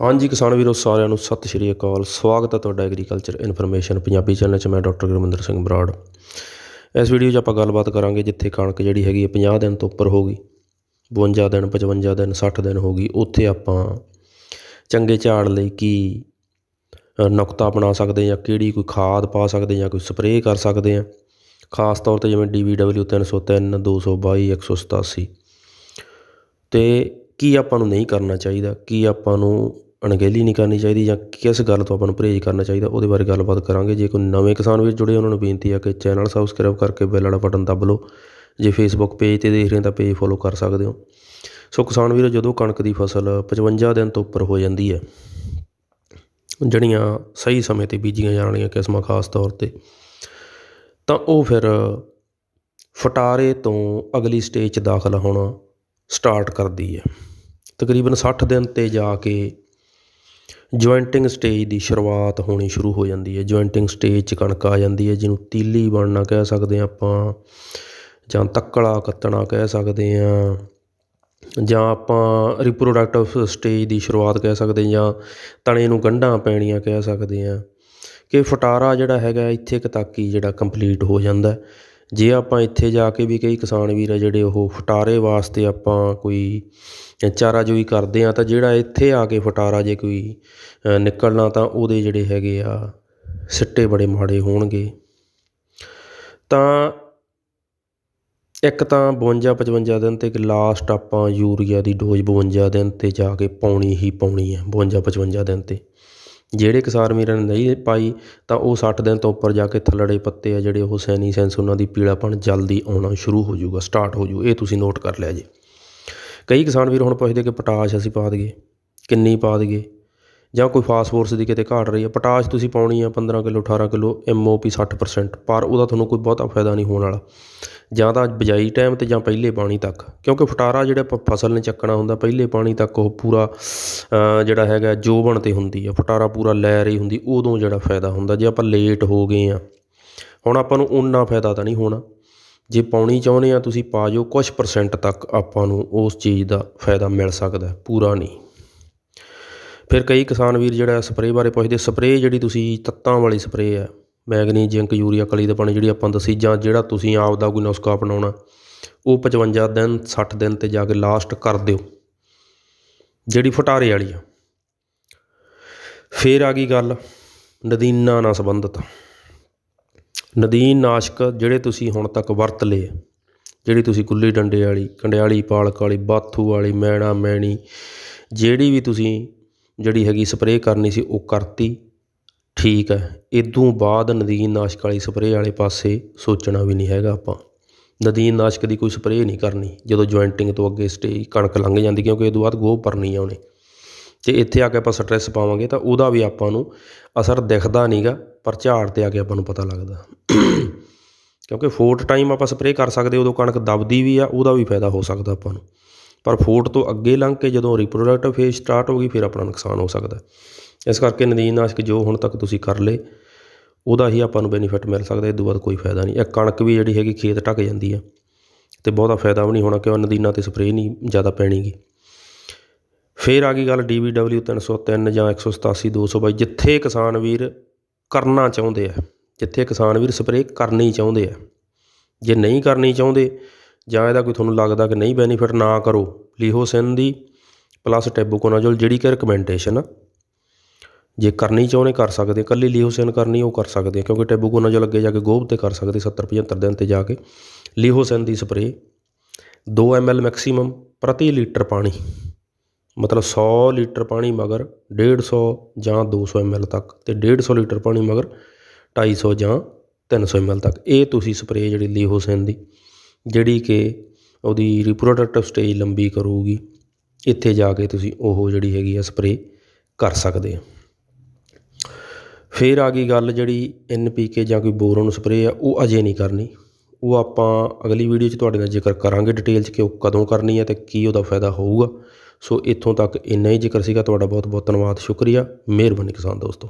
ਹਾਂਜੀ, ਕਿਸਾਨ ਵੀਰੋ, ਸਾਰਿਆਂ ਨੂੰ ਸਤਿ ਸ਼੍ਰੀ ਅਕਾਲ। ਸਵਾਗਤ ਹੈ ਤੁਹਾਡਾ ਐਗਰੀਕਲਚਰ ਇਨਫੋਰਮੇਸ਼ਨ ਪੰਜਾਬੀ ਚੈਨਲ 'ਚ। ਮੈਂ ਡਾਕਟਰ ਗੁਰਮਿੰਦਰ ਸਿੰਘ ਬਰਾੜ। ਇਸ ਵੀਡੀਓ 'ਚ ਆਪਾਂ ਗੱਲਬਾਤ ਕਰਾਂਗੇ ਜਿੱਥੇ ਕਣਕ ਜਿਹੜੀ ਹੈਗੀ ਹੈ 50 ਦਿਨ ਤੋਂ ਉੱਪਰ ਹੋ ਗਈ 52 ਦਿਨ 55 ਦਿਨ 60 ਦਿਨ ਹੋ ਗਈ। ਉੱਥੇ ਆਪਾਂ ਚੰਗੇ ਝਾੜ ਲਈ ਕੀ ਨੁਕਤਾ ਅਪਣਾ ਸਕਦੇ ਜਾਂ ਕਿਹੜੀ ਕੋਈ ਖਾਦ ਪਾ ਸਕਦੇ ਜਾਂ ਕੋਈ ਸਪਰੇਅ ਕਰ ਸਕਦੇ ਆ ਖਾਸ ਤੌਰ ਤੇ ਜਿਵੇਂ DVW 303 222 187 ਤੇ ਕੀ ਆਪਾਂ ਨੂੰ ਨਹੀਂ ਕਰਨਾ ਚਾਹੀਦਾ? ਕੀ ਆਪਾਂ ਨੂੰ ਅਣਗਹਿਲੀ ਨਹੀਂ ਕਰਨੀ ਚਾਹੀਦੀ ਜਾਂ ਕਿਸ ਗੱਲ ਤੋਂ ਆਪਾਂ ਨੂੰ ਪਰਹੇਜ਼ ਕਰਨਾ ਚਾਹੀਦਾ, ਉਹਦੇ ਬਾਰੇ ਗੱਲਬਾਤ ਕਰਾਂਗੇ। ਜੇ ਕੋਈ ਨਵੇਂ ਕਿਸਾਨ ਵੀਰ ਜੁੜੇ, ਉਹਨਾਂ ਨੂੰ ਬੇਨਤੀ ਆ ਕਿ ਚੈਨਲ ਸਬਸਕ੍ਰਾਈਬ ਕਰਕੇ ਬੈਲ ਵਾਲਾ ਬਟਨ ਦੱਬ ਲਓ। ਜੇ ਫੇਸਬੁੱਕ ਪੇਜ ਤੇ ਦੇਖ ਰਹੇ ਤਾਂ ਪੇਜ ਫੋਲੋ ਕਰ ਸਕਦੇ ਹੋ। ਸੋ ਕਿਸਾਨ ਵੀਰੋ, ਜਦੋਂ ਕਣਕ ਦੀ ਫਸਲ 55 ਦਿਨ ਤੋਂ ਉੱਪਰ ਹੋ ਜਾਂਦੀ ਹੈ, ਜਿਹੜੀਆਂ ਸਹੀ ਸਮੇਂ ਤੇ ਬੀਜੀਆਂ ਜਾਣ ਵਾਲੀਆਂ ਕਿਸਮਾਂ ਖਾਸ ਤੌਰ ਤੇ, ਤਾਂ ਉਹ ਫਿਰ ਫਟਾਰੇ ਤੋਂ ਅਗਲੀ ਸਟੇਜ 'ਚ ਦਾਖਲ ਹੋਣਾ ਸਟਾਰਟ ਕਰਦੀ ਹੈ। ਤਕਰੀਬਨ 60 ਦਿਨ ਤੇ ਜਾ ਕੇ ਜੁਆਇੰਟਿੰਗ ਸਟੇਜ ਦੀ ਸ਼ੁਰੂਆਤ ਹੋਣੀ ਸ਼ੁਰੂ ਹੋ ਜਾਂਦੀ ਹੈ। ਜੁਆਇੰਟਿੰਗ ਸਟੇਜ 'ਚ ਕਣਕ ਆ ਜਾਂਦੀ ਹੈ, ਜਿਹਨੂੰ ਤੀਲੀ ਬਣਨਾ ਕਹਿ ਸਕਦੇ ਹਾਂ ਆਪਾਂ ਜਾਂ ਤੱਕਲਾ ਕੱਤਣਾ ਕਹਿ ਸਕਦੇ ਹਾਂ ਜਾਂ ਆਪਾਂ ਰਿਪਰੋਡਕਟਿਵ ਸਟੇਜ ਦੀ ਸ਼ੁਰੂਆਤ ਕਹਿ ਸਕਦੇ ਹਾਂ ਜਾਂ ਤਣੇ ਨੂੰ ਗੰਢਾਂ ਪੈਣੀਆਂ ਕਹਿ ਸਕਦੇ ਹਾਂ ਕਿ ਫਟਾਰਾ ਜਿਹੜਾ ਹੈਗਾ ਇੱਥੇ ਇੱਕ ਤੱਕ ਹੀ ਜਿਹੜਾ ਕੰਪਲੀਟ ਹੋ ਜਾਂਦਾ ਜੇ ਆਪਾਂ ਇੱਥੇ ਜਾ ਕੇ ਵੀ ਕਈ ਕਿਸਾਨ ਵੀਰ ਆ ਜਿਹੜੇ ਉਹ ਫਟਾਰੇ ਵਾਸਤੇ ਆਪਾਂ ਕੋਈ ਚਾਰਾਜੋਈ ਕਰਦੇ ਹਾਂ ਤਾਂ ਜਿਹੜਾ ਇੱਥੇ ਆ ਕੇ ਫਟਾਰਾ ਜੇ ਕੋਈ ਨਿਕਲਣਾ ਤਾਂ ਉਹਦੇ ਜਿਹੜੇ ਹੈਗੇ ਆ, ਸਿੱਟੇ ਬੜੇ ਮਾੜੇ ਹੋਣਗੇ। ਤਾਂ ਇੱਕ ਤਾਂ 52 55 ਦਿਨ ਤੇ ਲਾਸਟ ਆਪਾਂ ਯੂਰੀਆ ਦੀ ਡੋਜ਼ 52 ਦਿਨ ਤੇ ਜਾ ਕੇ ਪਾਉਣੀ ਹੀ ਪਾਉਣੀ ਹੈ 52 55 ਦਿਨ ਤੇ। ਜਿਹੜੇ ਕਿਸਾਨ ਵੀਰਾਂ ਨੇ ਨਹੀਂ ਪਾਈ, ਤਾਂ ਉਹ ਸੱਠ ਦਿਨ ਤੋਂ ਉੱਪਰ ਜਾ ਕੇ ਥੱਲੜੇ ਪੱਤੇ ਆ ਜਿਹੜੇ ਉਹ ਸੈਨੀ ਸੈਂਸ ਉਹਨਾਂ ਦੀ ਪੀਲਾਪਣ ਜਲਦੀ ਆਉਣਾ ਸ਼ੁਰੂ ਹੋ ਜਾਊਗਾ, ਸਟਾਰਟ ਹੋ ਜਾਊ, ਇਹ ਤੁਸੀਂ ਨੋਟ ਕਰ ਲਿਆ ਜੇ। ਕਈ ਕਿਸਾਨ ਵੀਰ ਹੁਣ ਪੁੱਛਦੇ ਕਿ ਪੋਟਾਸ਼ ਅਸੀਂ ਪਾ ਦਈਏ, ਕਿੰਨੀ ਪਾ ਦਈਏ? ਜਾਂ ਕੋਈ ਫਾਸਫੋਰਸ ਦੀ ਕਿਤੇ ਘਾਟ ਰਹੀ ਹੈ, ਪੋਟਾਸ਼ ਤੁਸੀਂ ਪਾਉਣੀ ਆ 15 ਕਿਲੋ 18 ਕਿਲੋ ਪੀ 60% ਪਰ ਉਹਦਾ ਤੁਹਾਨੂੰ ਕੋਈ ਬਹੁਤਾ ਫਾਇਦਾ ਨਹੀਂ ਹੋਣ ਵਾਲਾ। ਜਾਂ ਤਾਂ ਬਿਜਾਈ ਟਾਈਮ ਤੇ ਜਾਂ ਪਹਿਲੇ ਪਾਣੀ ਤੱਕ, ਕਿਉਂਕਿ ਫਟਾਰਾ ਜਿਹੜਾ ਪ- ਫਸਲ ਨੇ ਚੱਕਣਾ ਹੁੰਦਾ, ਪਹਿਲੇ ਪਾਣੀ ਤੱਕ ਉਹ ਪੂਰਾ ਜਿਹੜਾ ਹੈਗਾ ਜੋਬਣ ਤੇ ਹੁੰਦੀ ਆ, ਫਟਾਰਾ ਪੂਰਾ ਲੈ ਰਹੀ ਹੁੰਦੀ, ਉਦੋਂ ਜਿਹੜਾ ਫਾਇਦਾ ਹੁੰਦਾ, ਜੇ ਆਪਾਂ ਲੇਟ ਹੋ ਗਏ ਆ। ਹੁਣ ਆਪਾਂ ਨੂੰ ਉਨਾ ਫਾਇਦਾ ਤਾਂ ਨਹੀਂ ਹੋਣਾ। ਜੇ ਪਾਉਣੀ ਚਾਹੁੰਦੇ ਆ, ਤੁਸੀਂ ਪਾ ਜਾਓ ਕੁਝ ਪਰਸੈਂਟ ਤੱਕ ਆਪਾਂ ਨੂੰ ਉਸ ਚੀਜ਼ ਦਾ ਫਾਇਦਾ ਮਿਲ ਸਕਦਾ, ਪੂਰਾ ਨਹੀਂ। ਫਿਰ ਕਈ ਕਿਸਾਨ ਵੀਰ ਜਿਹੜਾ ਸਪਰੇਅ ਬਾਰੇ ਪੁੱਛਦੇ, ਸਪਰੇਅ ਜਿਹੜੀ ਤੁਸੀਂ ਤੱਤਾਂ ਵਾਲੀ ਸਪਰੇਅ ਹੈ ਮੈਗਨੀ ਜ਼ਿੰਕ, ਯੂਰੀਆ, ਕਲੀ ਦਾ ਪਾਣੀ ਜਿਹੜੀ ਆਪਾਂ ਦੱਸੀ, ਜਾਂ ਜਿਹੜਾ ਤੁਸੀਂ ਆਪ ਦਾ ਕੋਈ ਨੁਸਖਾ ਅਪਣਾਉਣਾ, ਉਹ 55 ਦਿਨ 60 ਦਿਨ ਤੇ ਜਾ ਕੇ ਲਾਸਟ ਕਰ ਦਿਓ। ਜਿਹੜੀ ਫਟਾਰੇ ਵਾਲੀ ਆ। ਫਿਰ ਆ ਗਈ ਗੱਲ, ਨਦੀਨਾਂ ਨਾਲ ਸੰਬੰਧਿਤ। ਨਦੀਨ ਨਾਸ਼ਕ ਜਿਹੜੇ ਤੁਸੀਂ ਹੁਣ ਤੱਕ ਵਰਤ ਲਏ, ਜਿਹੜੀ ਤੁਸੀਂ ਗੁੱਲੀ ਡੰਡੇ ਵਾਲੀ, ਕੰਡਿਆਲੀ, ਪਾਲਕ ਵਾਲੀ, ਬਾਥੂ ਵਾਲੀ, ਮੈਣਾ, ਮੈਣੀ, ਜਿਹੜੀ ਵੀ ਤੁਸੀਂ ਜਿਹੜੀ ਹੈਗੀ ਸਪਰੇਅ ਕਰਨੀ ਸੀ ਉਹ ਕਰਤੀ। ਠੀਕ ਹੈ, ਇਦੋਂ ਬਾਅਦ ਨਦੀਨ ਨਾਸ਼ਕ ਵਾਲੀ ਸਪਰੇਅ ਵਾਲੇ ਪਾਸੇ ਸੋਚਣਾ ਵੀ ਨਹੀਂ ਹੈਗਾ ਆਪਾਂ। ਨਦੀਨ ਨਾਸ਼ਕ ਦੀ ਕੋਈ ਸਪਰੇਅ ਨਹੀਂ ਕਰਨੀ, ਜਦੋਂ ਜੁਆਇੰਟਿੰਗ ਤੋਂ ਅੱਗੇ ਸਟੇਜ ਕਣਕ ਲੰਘ ਜਾਂਦੀ, ਕਿਉਂਕਿ ਇਹ ਤੋਂ ਬਾਅਦ ਗੋਹ ਭਰਨੀ ਆ ਉਹਨੇ। ਤੇ ਇੱਥੇ ਆ ਕੇ ਆਪਾਂ ਸਟ੍ਰੈਸ ਪਾਵਾਂਗੇ ਤਾਂ ਉਹਦਾ ਵੀ ਆਪਾਂ ਨੂੰ ਅਸਰ ਦਿਖਦਾ ਨਹੀਂਗਾ, ਪਰ ਝਾੜ ਤੇ ਆ ਕੇ ਆਪਾਂ ਨੂੰ ਪਤਾ ਲੱਗਦਾ। ਕਿਉਂਕਿ ਫੋਰਟ ਟਾਈਮ ਆਪਾਂ ਸਪਰੇਅ ਕਰ ਸਕਦੇ, ਉਦੋਂ ਕਣਕ ਦਬਦੀ ਵੀ ਆ, ਉਹਦਾ ਵੀ ਫਾਇਦਾ ਹੋ ਸਕਦਾ ਆਪਾਂ ਨੂੰ। ਪਰ ਫੋਟ ਤੋਂ ਅੱਗੇ ਲੰਘ ਕੇ ਜਦੋਂ ਰਿਪਰੋਡਕਟਿਵ ਫੇਜ਼ ਸਟਾਰਟ ਹੋ ਗਈ, ਫਿਰ ਆਪਣਾ ਨੁਕਸਾਨ ਹੋ ਸਕਦਾ ਇਸ ਕਰਕੇ ਨਦੀਨਨਾਸ਼ਕ ਜੋ ਹੁਣ ਤੱਕ ਤੁਸੀਂ ਕਰ ਲਏ, ਉਹਦਾ ਹੀ ਆਪਾਂ ਨੂੰ ਬੈਨੀਫਿਟ ਮਿਲ ਸਕਦਾ ਇਹ ਤੋਂ ਬਾਅਦ ਕੋਈ ਫਾਇਦਾ ਨਹੀਂ। ਇਹ ਕਣਕ ਵੀ ਜਿਹੜੀ ਹੈਗੀ, ਖੇਤ ਢੱਕ ਜਾਂਦੀ ਆ ਤੇ ਬਹੁਤਾ ਫਾਇਦਾ ਵੀ ਨਹੀਂ ਹੋਣਾ, ਕਿਉਂ? ਨਦੀਨਾਂ ਤੇ ਸਪਰੇਅ ਨਹੀਂ ਜ਼ਿਆਦਾ ਪੈਣੀਗੀ। ਫਿਰ ਆ ਗਈ ਗੱਲ DVW 303 ਜਾਂ 187 222 ਜਿੱਥੇ ਕਿਸਾਨ ਵੀਰ ਕਰਨਾ ਚਾਹੁੰਦੇ ਆ, ਜਿੱਥੇ ਕਿਸਾਨ ਵੀਰ ਸਪਰੇਅ ਕਰਨੀ ਚਾਹੁੰਦੇ ਆ। ਜੇ ਨਹੀਂ ਕਰਨੀ ਚਾਹੁੰਦੇ ਜਾਂ ਇਹਦਾ ਕੋਈ ਤੁਹਾਨੂੰ ਲੱਗਦਾ ਕਿ ਨਹੀਂ ਬੈਨੀਫਿਟ ਨਾ ਕਰੋ ਲੀਹੋਸਿਨ ਦੀ ਪਲੱਸ ਟੈਬੂਕੋਨਾਜ਼ੋਲ ਜਿਹੜੀ ਕਿ ਰਿਕਮੈਂਡੇਸ਼ਨ ਆ। ਜੇ ਕਰਨੀ ਚਾਹੁੰਦੇ ਕਰ ਸਕਦੇ ਇਕੱਲੀ ਲੀਹੋਸਿਨ ਕਰਨੀ, ਉਹ ਕਰ ਸਕਦੇ ਕਿਉਂਕਿ ਟੈਬੂਕੋਨਾਜ਼ੋਲ ਅੱਗੇ ਜਾ ਕੇ ਗੋਭ ਤੇ ਕਰ ਸਕਦੇ 70 75 ਦਿਨ ਤੇ ਜਾ ਕੇ। ਲੀਹੋਸਿਨ ਦੀ ਸਪਰੇਅ 2 ml ਮੈਕਸਿਮਮ ਪ੍ਰਤੀ ਲੀਟਰ ਪਾਣੀ, ਮਤਲਬ 100 ਲੀਟਰ ਪਾਣੀ ਮਗਰ 150 ਜਾਂ 200 ml ਤੱਕ ਤੇ 150 ਲੀਟਰ ਪਾਣੀ ਮਗਰ 250 ਜਾਂ 300 ml ਤੱਕ। ਇਹ ਤੁਸੀਂ ਸਪਰੇਅ ਜਿਹੜੀ ਲੀਹੋਸਿਨ ਦੀ। ਜਿਹੜੀ ਕਿ ਉਹਦੀ ਰਿਪਰੋਡਕਟਿਵ ਸਟੇਜ ਲੰਬੀ ਕਰੂਗੀ, ਇੱਥੇ ਜਾ ਕੇ ਤੁਸੀਂ ਉਹ ਜਿਹੜੀ ਹੈਗੀ ਆ ਸਪਰੇਅ ਕਰ ਸਕਦੇ ਆ ਫਿਰ ਆ ਗਈ ਗੱਲ ਜਿਹੜੀ ਐੱਨ ਪੀ ਕੇ ਜਾਂ ਕੋਈ ਬੋਰੋਨ ਸਪਰੇਅ ਆ, ਉਹ ਅਜੇ ਨਹੀਂ ਕਰਨੀ। ਉਹ ਆਪਾਂ ਅਗਲੀ ਵੀਡੀਓ 'ਚ ਤੁਹਾਡੇ ਨਾਲ ਜ਼ਿਕਰ ਕਰਾਂਗੇ ਡਿਟੇਲ 'ਚ ਕਿ ਉਹ ਕਦੋਂ ਕਰਨੀ ਹੈ ਤੇ ਕੀ ਉਹਦਾ ਫਾਇਦਾ ਹੋਊਗਾ। ਸੋ ਇੱਥੋਂ ਤੱਕ ਇੰਨਾ ਹੀ ਜ਼ਿਕਰ ਸੀਗਾ। ਤੁਹਾਡਾ ਬਹੁਤ ਬਹੁਤ ਧੰਨਵਾਦ, ਸ਼ੁਕਰੀਆ। ਮਿਹਰਬਾਨੀ ਕਿਸਾਨ ਦੋਸਤੋ।